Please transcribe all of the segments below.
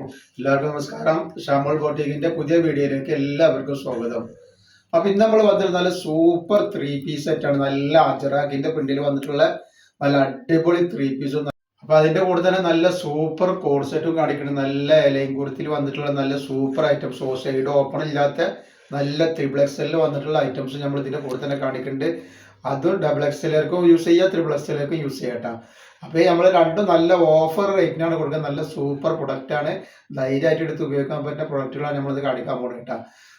എല്ലാവർക്കും നമസ്കാരം. ഷാമോൾ ബോട്ടിക്കിന്റെ പുതിയ വീഡിയോയിലേക്ക് എല്ലാവർക്കും സ്വാഗതം. അപ്പൊ ഇന്ന് നമ്മൾ വന്നിട്ട് നല്ല സൂപ്പർ ത്രീ പീസ് സെറ്റ് ആണ്. നല്ല അജറാക്കിന്റെ പ്രിന്റിൽ വന്നിട്ടുള്ള നല്ല അടിപൊളി ത്രീ പീസും അപ്പൊ അതിന്റെ കൂടെ തന്നെ നല്ല സൂപ്പർ കോഡ് സെറ്റും നല്ല ഇലയും കുരുത്തിൽ വന്നിട്ടുള്ള നല്ല സൂപ്പർ ഐറ്റംസ് ഓ സൈഡ് ഓപ്പൺ ഇല്ലാത്ത നല്ല ത്രിബിൾ എക്സലിൽ വന്നിട്ടുള്ള ഐറ്റംസ് നമ്മൾ ഇതിന്റെ കൂടെ തന്നെ കാണിക്കുന്നുണ്ട്. അതും ഡബിൾ എക്സലുകാർക്കും യൂസ് ചെയ്യാം ത്രിബിൾ എക്സലുകാർക്കും യൂസ് ചെയ്യാം അപ്പോൾ നമ്മൾ രണ്ടും നല്ല ഓഫർ റേറ്റിനാണ് കൊടുക്കുന്നത്. നല്ല സൂപ്പർ പ്രൊഡക്റ്റ് ആണ്. ധൈര്യമായിട്ട് എടുത്ത് ഉപയോഗിക്കാൻ പറ്റുന്ന പ്രൊഡക്റ്റുകളാണ് നമ്മളിത് കാണിക്കാൻ പോകുന്നത് കേട്ടോ.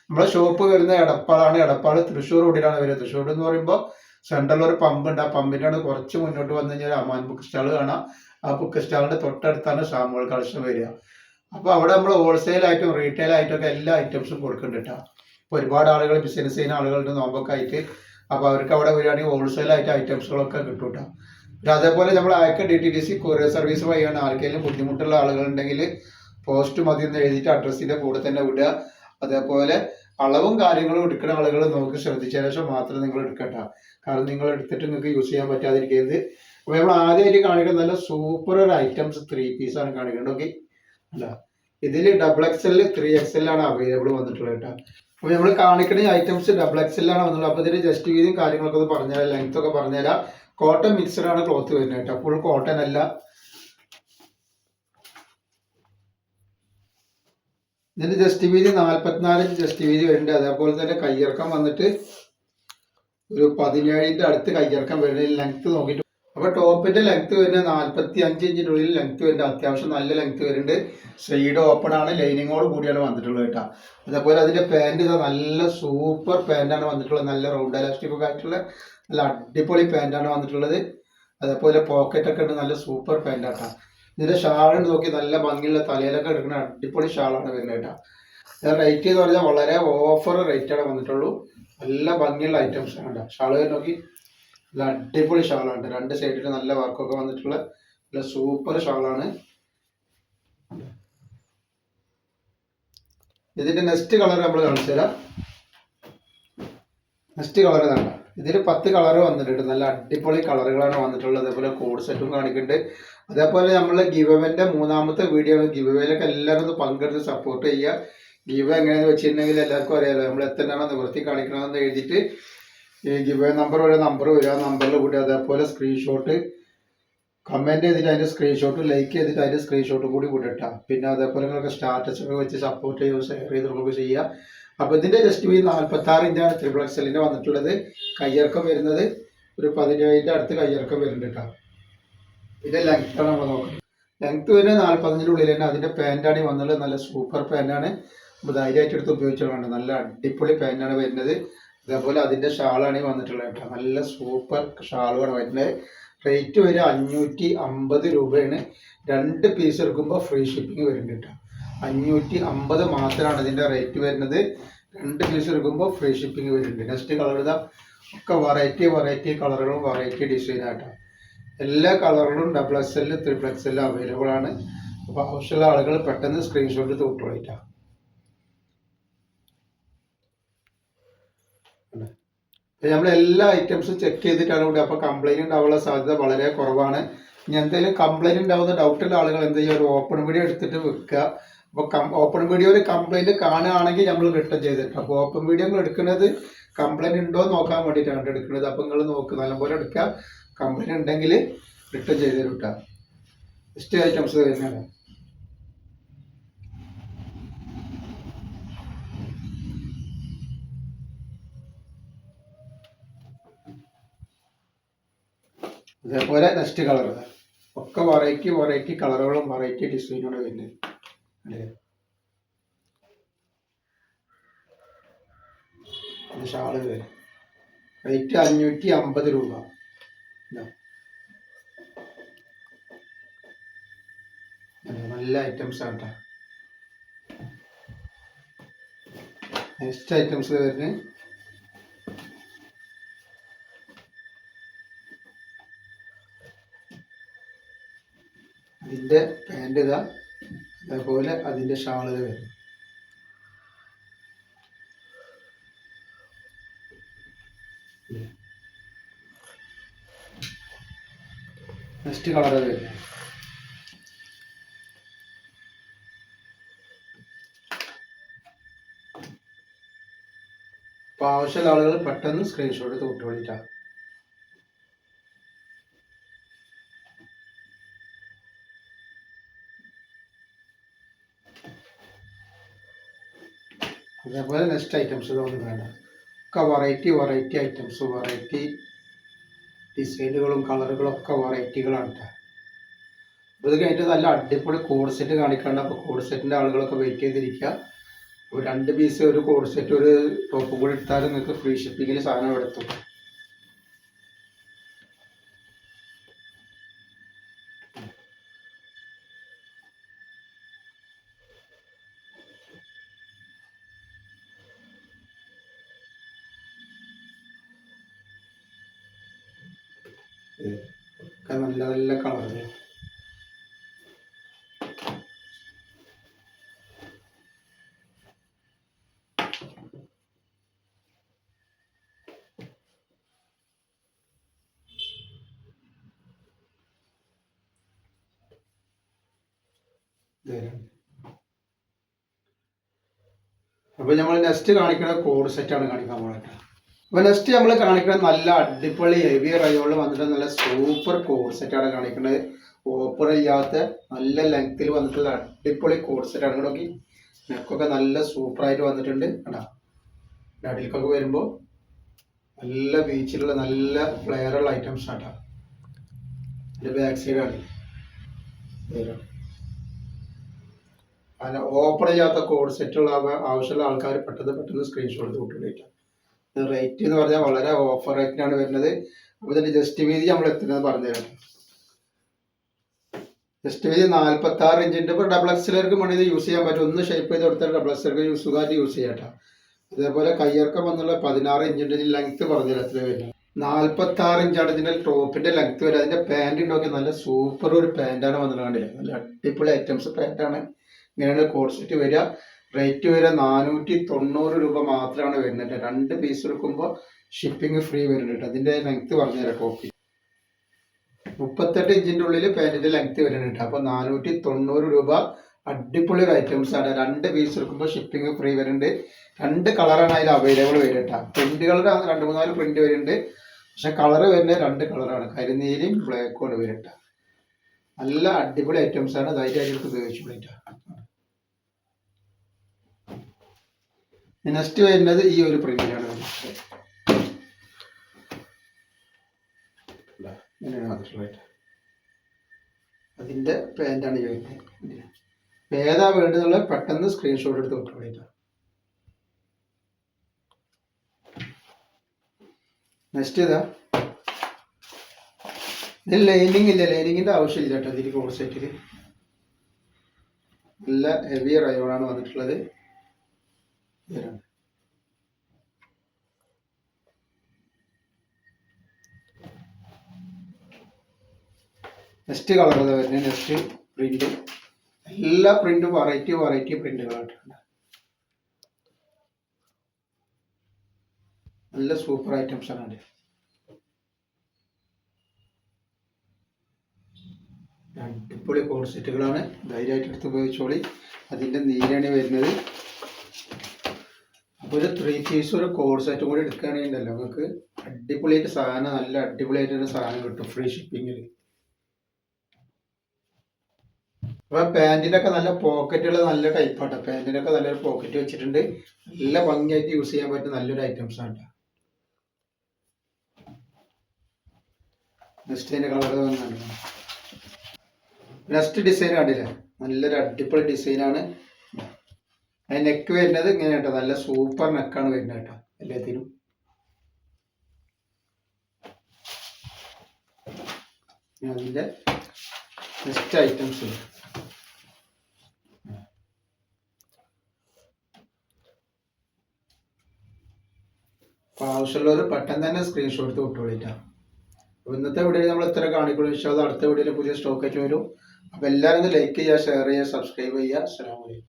നമ്മളെ ഷോപ്പ് വരുന്നത് എടപ്പാളാണ്. എടപ്പാൾ തൃശ്ശൂർ റോഡിലാണ് വരുന്നത് തൃശ്ശൂർ എന്ന് പറയുമ്പോൾ സെൻട്രലിൽ ഒരു പമ്പ് ഉണ്ട്. ആ പമ്പിന്റെ അവിടെ കുറച്ച് മുന്നോട്ട് വന്നു കഴിഞ്ഞാൽ അമാൻ ബുക്ക് സ്റ്റാൾ കാണാം. ആ ബുക്ക് സ്റ്റാളിന്റെ തൊട്ടടുത്താണ് സാമ്പിൾ കളക്ഷൻ വരിക. അപ്പോൾ അവിടെ നമ്മൾ റീറ്റെയിൽ ആയിട്ടും ഒക്കെ എല്ലാ ഐറ്റംസും കൊടുക്കുന്നുണ്ട് കേട്ടോ. ഒരുപാട് ആളുകൾ ബിസിനസ് ചെയ്യുന്ന ആളുകളുടെ നോമ്പൊക്കെ ആയിട്ട് അപ്പോൾ അവർക്ക് അവിടെ വരികയാണെങ്കിൽ ഹോൾസെയിൽ ആയിട്ട് ഐറ്റംസുകളൊക്കെ കിട്ടും കേട്ടോ പിന്നെ അതേപോലെ നമ്മൾ അയക്ക D T D C courier service വഴിയാണ് ആർക്കെങ്കിലും ബുദ്ധിമുട്ടുള്ള ആളുകളുണ്ടെങ്കിൽ പോസ്റ്റ് മതി എന്ന് എഴുതിയിട്ട് അഡ്രസ്സിന്റെ കൂടെ തന്നെ വിടുക. അതേപോലെ അളവും കാര്യങ്ങളും എടുക്കുന്ന ആളുകൾ നോക്കി ശ്രദ്ധിച്ച ശേഷം മാത്രം നിങ്ങൾ എടുക്കണ്ട കാരണം നിങ്ങൾ എടുത്തിട്ട് നിങ്ങൾക്ക് യൂസ് ചെയ്യാൻ പറ്റാതിരിക്കരുത്. അപ്പോൾ നമ്മൾ ആദ്യമായിട്ട് കാണിക്കുന്നത് നല്ല സൂപ്പർ ഒരു ഐറ്റംസ് ത്രീ പീസ് ആണ് കാണിക്കുന്നത്. ഓക്കെ അല്ല ഇതിൽ double X L three X L ആണ് അവൈലബിൾ വന്നിട്ടുള്ളത് കേട്ടോ. അപ്പോൾ നമ്മൾ കാണിക്കുന്ന ഐറ്റംസ് ഡബിൾ എക്സ് എൽ ആണ് വന്നിട്ടുള്ളത് അപ്പോൾ ഇതിന്റെ ജസ്റ്റ് വീതിയും കാര്യങ്ങളൊക്കെ ഒന്ന് പറഞ്ഞുതരാം. ലെങ്ത് ഒക്കെ പറഞ്ഞുതരാം. കോട്ടൺ മിക്സഡ് ആണ് ക്ലോത്ത് വരുന്നത് കേട്ടോ. ഫുൾ കോട്ടൺ അല്ല. ഇതിന്റെ ജസ്റ്റ് വീതി നാൽപ്പത്തിനാല് ജസ്റ്റ് വീതി വരുന്നുണ്ട്. അതേപോലെ തന്നെ കയ്യിറക്കം വന്നിട്ട് ഒരു പതിനേഴിന്റെ അടുത്ത് കയ്യിറക്കം വരുന്നത് ലെങ്ത് നോക്കിയിട്ട് അപ്പൊ ടോപ്പിന്റെ ലെങ്ത് വരുന്ന നാല്പത്തി അഞ്ച് ഇഞ്ചിന്റെ ഉള്ളിൽ ലെങ്ത് വരുന്നുണ്ട്. അത്യാവശ്യം നല്ല ലെങ്ത് വരുന്നുണ്ട്. സൈഡ് ഓപ്പൺ ആണ്. ലൈനിങ്ങോട് കൂടിയാണ് വന്നിട്ടുള്ളത് കേട്ടോ. അതേപോലെ അതിന്റെ ഇതാ നല്ല സൂപ്പർ പാന്റാണ് വന്നിട്ടുള്ളത്. നല്ല റൗണ്ട് എലാസ്റ്റിക് ഒക്കെ ആയിട്ടുള്ള നല്ല അടിപൊളി പാന്റാണ് വന്നിട്ടുള്ളത്. അതേപോലെ പോക്കറ്റ് ഒക്കെ ഉണ്ട്. നല്ല സൂപ്പർ പാന്റാട്ടാ ഇതിന്റെ ഷാൾ നോക്കി നല്ല ഭംഗിയുള്ള തലയിലൊക്കെ എടുക്കുന്ന അടിപൊളി ഷാളാണ് വരുന്നത് കേട്ടോ. റേറ്റ് എന്ന് പറഞ്ഞാൽ വളരെ ഓഫർ റേറ്റാണ് വന്നിട്ടുള്ളൂ. നല്ല ഭംഗിയുള്ള ഐറ്റംസ് ആണ് കേട്ടോ. ഷാൾ നോക്കി. നല്ല അടിപൊളി ഷാളാണ് രണ്ട് സൈഡിൽ നല്ല വർക്കൊക്കെ വന്നിട്ടുള്ള നല്ല സൂപ്പർ ഷാളാണ്. ഇതിന്റെ നെക്സ്റ്റ് കളർ നമ്മൾ കാണിച്ചു തരാം. നെക്സ്റ്റ് കളർ ഇതാണ്. ഇതിൽ പത്ത് കളർ വന്നിട്ടുണ്ട് നല്ല അടിപൊളി കളറുകളാണ് വന്നിട്ടുള്ളത്. അതേപോലെ കോഡ് സെറ്റും കാണിക്കുന്നുണ്ട്. അതേപോലെ നമ്മൾ ഗിവവന്റെ മൂന്നാമത്തെ വീഡിയോ ആണ്. എല്ലാവരും ഒന്ന് പങ്കെടുത്ത് സപ്പോർട്ട് ചെയ്യുക. ഗിവ എങ്ങനെയാണെന്ന് വെച്ചിട്ടുണ്ടെങ്കിൽ എല്ലാവർക്കും അറിയാലോ. നമ്മൾ എത്രയാണോ നിവൃത്തി കാണിക്കണമെന്ന് എഴുതിയിട്ട് ഈ ഗിവ് നമ്പർ വരെ നമ്പർ വരിക ആ നമ്പറിൽ കൂടി അതേപോലെ സ്ക്രീൻഷോട്ട് കമന്റ് ചെയ്തിട്ട് അതിന്റെ സ്ക്രീൻഷോട്ട് ലൈക്ക് ചെയ്തിട്ട് അതിന്റെ സ്ക്രീൻഷോട്ട് കൂടി കൂട്ടിട്ടാം പിന്നെ അതേപോലെ നിങ്ങൾക്ക് സ്റ്റാറ്റസ് ഒക്കെ വെച്ച് സപ്പോർട്ട് ചെയ്യുക ഷെയർ ചെയ്ത് നമുക്ക് ചെയ്യുക അപ്പോൾ ഇതിന്റെ ജസ്റ്റ് വീ നാൽപ്പത്തി ആറ് ഇഞ്ചാണ് ത്രിബിൾ എക്സലിന്റെ വന്നിട്ടുള്ളത്. കയ്യിറക്കം വരുന്നത് ഒരു പതിനേഴിന്റെ അടുത്ത് കയ്യിറക്കം വരുന്നുണ്ട് കേട്ടോ ഇതിന്റെ ലെങ്ത്താണ് നമ്മൾ നോക്കുന്നത് ലെങ്ത് വരുന്നത് നാൽപ്പത്തഞ്ചിന്റെ ഉള്ളിൽ തന്നെ. അതിന്റെ പാന്റാണ് ഈ വന്നുള്ളത് നല്ല സൂപ്പർ പാന്റാണ് നമ്മൾ ധൈര്യമായിട്ട് എടുത്ത് ഉപയോഗിച്ചോളാണ് നല്ല അടിപൊളി പാന്റാണ് വരുന്നത്. അതേപോലെ അതിന്റെ ഷാളാണ് ഈ വന്നിട്ടുള്ളത് കേട്ടോ. നല്ല സൂപ്പർ ഷാളുമാണ് വരുന്നത് റേറ്റ് വരെ അഞ്ഞൂറ്റി അമ്പത് രൂപയാണ്. രണ്ട് പീസ് എടുക്കുമ്പോൾ ഫ്രീ ഷിപ്പിംഗ് വരുന്നുണ്ട് കേട്ടോ. അഞ്ഞൂറ്റി അമ്പത് മാത്രമാണ് ഇതിന്റെ റേറ്റ് വരുന്നത്. രണ്ട് പീസ് എടുക്കുമ്പോൾ ഫ്രീ ഷിപ്പിംഗ് വരുന്നുണ്ട്. നെക്സ്റ്റ് കളർ ഇതാ. ഒക്കെ വെറൈറ്റി വെറൈറ്റി കളറുകളും വെറൈറ്റി ഡിസൈൻ ആട്ടോ. എല്ലാ കളറുകളും double X L triple X എല്ലാം അവൈലബിൾ ആണ്. അപ്പോൾ ആവശ്യമുള്ള ആളുകൾ പെട്ടെന്ന് സ്ക്രീൻഷോട്ട് തൊട്ടുപോയിട്ടാ നമ്മൾ എല്ലാ ഐറ്റംസും ചെക്ക് ചെയ്തിട്ടാണ് കൂടി അപ്പോൾ കംപ്ലൈന്റ് ഉണ്ടാവാനുള്ള സാധ്യത വളരെ കുറവാണ്. ഇനി എന്തെങ്കിലും കംപ്ലൈന്റ് ഉണ്ടാവുന്ന ഡൗട്ടുള്ള ആളുകൾ എന്ത് ചെയ്യുക ഒരു ഓപ്പൺ വീഡിയോ എടുത്തിട്ട് വെക്കുക. അപ്പോൾ കം ഓപ്പൺ വീഡിയോയിൽ കംപ്ലൈന്റ് കാണുകയാണെങ്കിൽ നമ്മൾ റിട്ടേൺ ചെയ്തിട്ട് അപ്പോൾ ഓപ്പൺ വീഡിയോ നിങ്ങൾ എടുക്കുന്നത് കംപ്ലൈന്റ് ഉണ്ടോ നോക്കാൻ വേണ്ടിയിട്ടാണ് എടുക്കുന്നത്. അപ്പോൾ നിങ്ങൾ നോക്കുക നല്ലപോലെ എടുക്കുക. കംപ്ലൈന്റ് ഉണ്ടെങ്കിൽ റിട്ടേൺ ചെയ്ത് തരും കേട്ടോ ഐറ്റംസ് തന്നെയാണ് അതേപോലെ നെക്സ്റ്റ് കളർ ഒക്കെ വെറൈറ്റി വെറൈറ്റി കളറുകളും വെറൈറ്റി ഡിസൈനുകളും വരുന്നത്. അല്ലേ? ഷാൾ റേറ്റ് അഞ്ഞൂറ്റി അമ്പത് രൂപ. നല്ല ഐറ്റംസ് ആണ് നെക്സ്റ്റ് ഐറ്റംസ് വരുന്നത് ഇതിന്റെ പാന്റ് ഇതാ. അതേപോലെ അതിന്റെ ഷാളുകൾ വരും നെക്സ്റ്റ് കളർ വരുന്നത്. അപ്പോൾ ആവശ്യമുള്ള ആളുകൾ പെട്ടെന്ന് സ്ക്രീൻഷോട്ട് തൊട്ട് വിളിക്കാം അതേപോലെ നെക്സ്റ്റ് ഐറ്റംസ് തോന്നി വേണ്ട ഒക്കെ വെറൈറ്റി വെറൈറ്റി ഐറ്റംസ് വെറൈറ്റി ഡിസൈനുകളും കളറുകളും ഒക്കെ വെറൈറ്റികളാണ് കേട്ടോ അപ്പോൾ ഇത് കഴിഞ്ഞിട്ട് നല്ല അടിപൊളി കോഡ് സെറ്റ് കാണിക്കാണ്ട് അപ്പോൾ കോഡ് സെറ്റിന്റെ ആളുകളൊക്കെ വെയിറ്റ് ചെയ്തിരിക്കുക ഒരു രണ്ട് പീസ് ഒരു കോഡ് സെറ്റ് ഒരു ടോപ്പ് കൂടി എടുത്താൽ നിങ്ങൾക്ക് ഫ്രീ ഷിപ്പിങ്ങിൽ സാധനം ഇവിടെ ഒക്കെ നല്ല നല്ല കളറുകൾ അപ്പൊ നമ്മൾ നെക്സ്റ്റ് കാണിക്കുന്ന കോഡ് സെറ്റ് ആണ് കാണിക്കാൻ പോകുന്നത് അപ്പൊ നെക്സ്റ്റ് നമ്മൾ കാണിക്കുന്നത് നല്ല അടിപൊളി ഹെവി റയോളിൽ വന്നിട്ട് നല്ല സൂപ്പർ കോഡ് സെറ്റ് ആണ് കാണിക്കുന്നത് ഓപ്പർ ഇല്ലാത്ത നല്ല ലെങ്ത്തിൽ വന്നിട്ടുള്ള അടിപൊളി കോഡ് സെറ്റ് ആണ്. നോക്കി. നെക്കൊക്കെ നല്ല സൂപ്പർ ആയിട്ട് വന്നിട്ടുണ്ട്. കണ്ടാ? നടിൽക്കൊക്കെ വരുമ്പോൾ നല്ല ബീച്ചിലുള്ള നല്ല ഫ്ലെയറുള്ള ഐറ്റംസ് ആട്ടാ. ഇതിന്റെ ബാക്ക് സൈഡാണ് അങ്ങനെ ഓപ്പൺ ചെയ്യാത്ത കോഡ് സെറ്റുള്ള ആവശ്യമുള്ള ആൾക്കാർ പെട്ടെന്ന് പെട്ടെന്ന് സ്ക്രീൻഷോട്ട് കൂട്ടി റേറ്റ് എന്ന് പറഞ്ഞാൽ വളരെ ഓഫർ റേറ്റിനാണ് വരുന്നത്. അപ്പോൾ ഇതിന്റെ ജസ്റ്റ് വീതി നമ്മൾ എത്തുന്നത് പറഞ്ഞുതരാം. ജസ്റ്റ് വീതി നാല്പത്തി ആറ് ഇഞ്ചിന്റെ ഇപ്പോൾ ഡബിൾ എക്സിലേക്ക് വേണ്ടി ഇത് യൂസ് ചെയ്യാൻ പറ്റും. ഒന്ന് ഷേപ്പ് ചെയ്ത് കൊടുത്താൽ ഡബിൾ എക്സിലേക്ക് യൂസ് സുഖമായിട്ട് യൂസ് ചെയ്യാട്ടോ അതേപോലെ കയ്യിറക്കം എന്നുള്ള പതിനാറ് ഇഞ്ചിന്റെ ലെങ്ത് പറഞ്ഞുതരാം എത്ര വരുന്നത് നാല്പത്തി ആറ് ഇഞ്ചാണ് ഇതിന്റെ ടോപ്പിന്റെ ലെങ്ത് വരെ. അതിന്റെ പാന്റ് നോക്കി നല്ല സൂപ്പർ ഒരു പാന്റാണ് വന്നത് കണ്ടില്ലേ? നല്ല അടിപൊളി ഐറ്റംസ് പാന്റാണ് ഇങ്ങനെയാണ് കോഡ് സെറ്റ് വരിക. റേറ്റ് വരെ നാനൂറ്റി തൊണ്ണൂറ് രൂപ മാത്രമാണ് വരുന്നത്. രണ്ട് പീസ് എടുക്കുമ്പോൾ ഷിപ്പിംഗ് ഫ്രീ വരുന്നുണ്ട് അതിന്റെ ലെങ്ത് പറഞ്ഞുതരാം കോപ്പി മുപ്പത്തെട്ട് ഇഞ്ചിന്റെ ഉള്ളിൽ പാന്റിന്റെ ലെങ്ത് വരുന്നുണ്ട് അപ്പൊ നാനൂറ്റി തൊണ്ണൂറ് രൂപ അടിപൊളി ഒരു ഐറ്റംസ് ആണ് രണ്ട് പീസ് എടുക്കുമ്പോൾ ഷിപ്പിംഗ് ഫ്രീ വരുന്നുണ്ട്. രണ്ട് കളറാണ് അതിൽ അവൈലബിൾ വരുന്നുണ്ട് പ്രിന്റുകളുടെ രണ്ട് മൂന്നാൽ പ്രിന്റ് വരുന്നുണ്ട്. പക്ഷെ കളർ വരുന്നത് രണ്ട് കളറാണ് കരിനീലയും ബ്ലാക്കും ആണ് വരുന്നുണ്ട് നല്ല അടിപൊളി ഐറ്റംസ് ആണ്. ധൈര്യമായിട്ട് ഉപയോഗിച്ചു നെക്സ്റ്റ് വരുന്നത് ഈ ഒരു പ്രിന്റിലാണ്. അതിന്റെ പാന്റാണ് ഈ വരുന്നത്. ഏതാ വേണ്ടതെന്നുള്ള പെട്ടെന്ന് സ്ക്രീൻഷോട്ട് എടുത്ത് വെക്കണം നെക്സ്റ്റ് ഇതാ. ഇതിൽ ലൈനിങ് ഇല്ല ലൈനിങ്ങിന്റെ ആവശ്യമില്ല കേട്ടോ ഇതിൽ കോഡ് സെറ്റിൽ നല്ല ഹെവി റയോണാണ് വന്നിട്ടുള്ളത്. നെക്സ്റ്റ് കളർ വരുന്നത് നെക്സ്റ്റ് പ്രിന്റ് എല്ലാ പ്രിന്റും വെറൈറ്റി വെറൈറ്റി പ്രിന്റുകളായിട്ടുണ്ട് നല്ല സൂപ്പർ ഐറ്റംസ് ആണ്. അടിപൊളി കോഡ് സെറ്റുകളാണ് ധൈര്യമായിട്ട് എടുത്ത് ഉപയോഗിച്ചോളി. അതിന്റെ നീരാണ് വരുന്നത്. ഒരു ത്രീ പീസ് ഒരു കോഡ് കൂടി എടുക്കുകയാണെങ്കിൽ ഉണ്ടല്ലോ നിങ്ങൾക്ക് അടിപൊളിയായിട്ട് സാധനം നല്ല അടിപൊളിയായിട്ടൊരു സാധനം കിട്ടും ഫ്രീ ഷിപ്പിങ്ങിൽ അപ്പൊ പാന്റിനൊക്കെ നല്ല പോക്കറ്റുള്ള നല്ല ടൈപ്പാട്ടോ പാന്റിനൊക്കെ നല്ലൊരു പോക്കറ്റ് വെച്ചിട്ടുണ്ട്. നല്ല ഭംഗിയായിട്ട് യൂസ് ചെയ്യാൻ പറ്റുന്ന നല്ലൊരു ഐറ്റംസ് ആണ് നെക്സ്റ്റ് കളർ വന്നാണ് നെക്സ്റ്റ് ഡിസൈൻ കണ്ടില്ല? നല്ലൊരു അടിപൊളി ഡിസൈനാണ് അതിന് നെക്ക് വരുന്നത് ഇങ്ങനെ കേട്ടോ. നല്ല സൂപ്പർ നെക്കാണ് വരുന്നത് കേട്ടോ എല്ലാത്തിനും. അതിന്റെ നെക്സ്റ്റ് ഐറ്റംസ് അപ്പോൾ ആവശ്യമുള്ളവർ പെട്ടെന്ന് തന്നെ സ്ക്രീൻഷോട്ട് എടുത്ത് വിട്ടുകൊള്ളിട്ടാ ഇന്നത്തെ വീഡിയോയിൽ നമ്മൾ ഇത്ര കാണിക്കുള്ളൂ. അത് അടുത്ത വീഡിയോയിൽ പുതിയ സ്റ്റോക്ക് ആയിട്ട് വരും. അപ്പോൾ എല്ലാവരും ലൈക്ക് ചെയ്യുക ഷെയർ ചെയ്യുക സബ്സ്ക്രൈബ് ചെയ്യുക. അലൈക്കും.